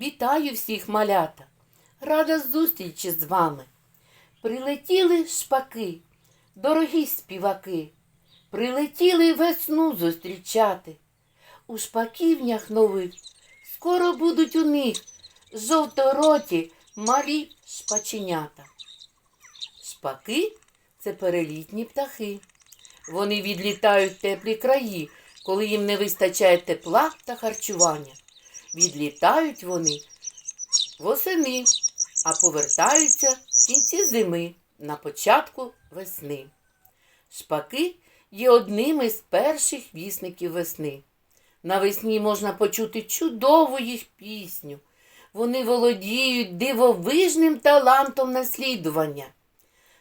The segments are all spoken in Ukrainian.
Вітаю всіх малята! Рада зустрічі з вами. Прилетіли шпаки, дорогі співаки, прилетіли весну зустрічати. У шпаківнях нових скоро будуть у них жовтороті малі шпаченята. Шпаки це перелітні птахи. Вони відлітають в теплі краї, коли їм не вистачає тепла та харчування. Відлітають вони восени, а повертаються в кінці зими, на початку весни. Шпаки є одними з перших вісників весни. Навесні можна почути чудову їх пісню. Вони володіють дивовижним талантом наслідування.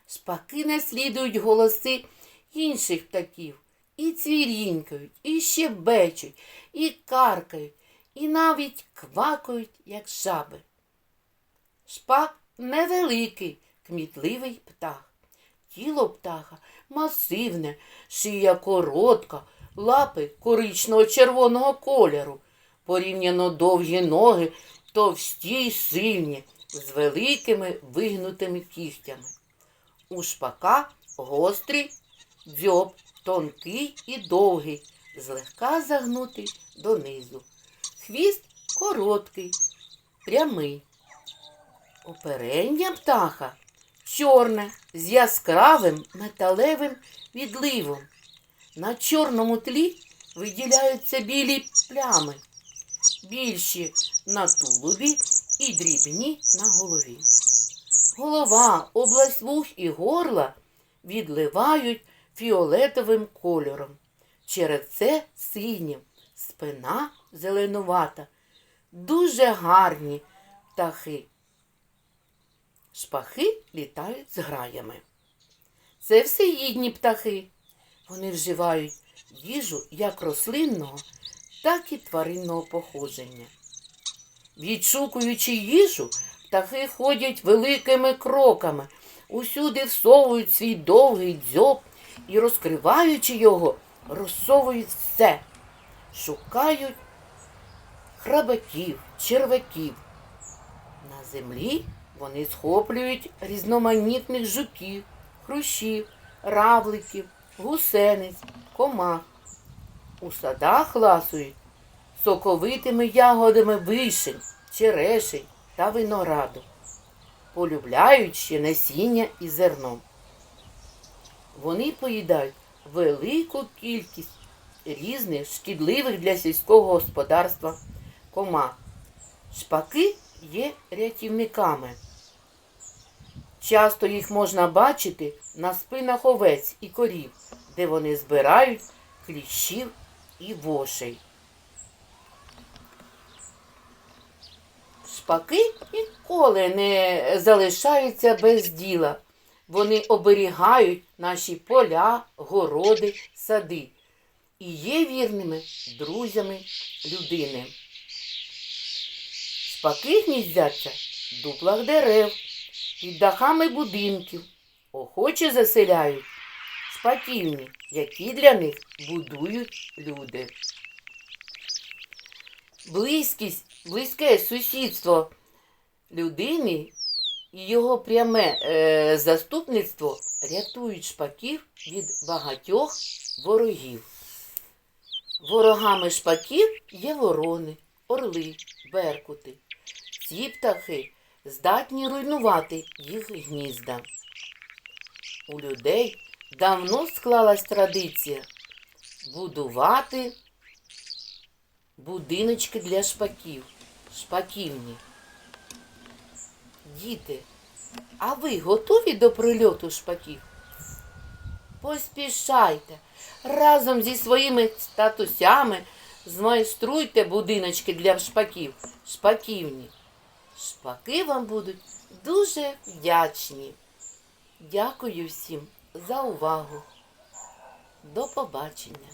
Шпаки наслідують голоси інших птахів і цвірінькають, і щебечуть, і каркають, і навіть квакають, як жаби. Шпак невеликий, кмітливий птах. Тіло птаха масивне, шия коротка, лапи коричнево-червоного кольору, порівняно довгі ноги, товсті й сильні, з великими вигнутими кігтями. У шпака гострий дзьоб, тонкий і довгий, злегка загнутий донизу. Хвіст короткий, прямий. Оперення птаха чорне з яскравим металевим відливом. На чорному тлі виділяються білі плями, більші на тулубі і дрібні на голові. Голова, область вух і горла відливають фіолетовим кольором. Через це синім, спина зеленувата. Дуже гарні птахи. Шпахи літають з граями. Це всеїдні птахи. Вони вживають їжу як рослинного, так і тваринного походження. Відшукуючи їжу, птахи ходять великими кроками, усюди всовують свій довгий дзьоб і, розкриваючи його, розсовують все, шукають храбаків, черваків. На землі вони схоплюють різноманітних жуків, хрущів, равликів, гусениць, комах. У садах ласують соковитими ягодами вишень, черешень та винограду. Полюбляють ще насіння і зерно. Вони поїдають велику кількість різних шкідливих для сільського господарства комах. Шпаки є рятівниками. Часто їх можна бачити на спинах овець і корів, де вони збирають кліщів і вошей. Шпаки ніколи не залишаються без діла. Вони оберігають наші поля, городи, сади і є вірними друзями людини. Шпаки гніздяться в дуплах дерев, під дахами будинків, охоче заселяють шпаківні, які для них будують люди. Близькість, близьке сусідство людини і його пряме е, заступництво рятують шпаків від багатьох ворогів. Ворогами шпаків є ворони, орли, беркути. Ці птахи здатні руйнувати їх гнізда. У людей давно склалась традиція будувати будиночки для шпаків, шпаківні. Діти, а ви готові до прильоту шпаків? Поспішайте разом зі своїми статусями змайструйте будиночки для шпаків, шпаківні. Шпаки вам будуть дуже вдячні. Дякую всім за увагу. До побачення.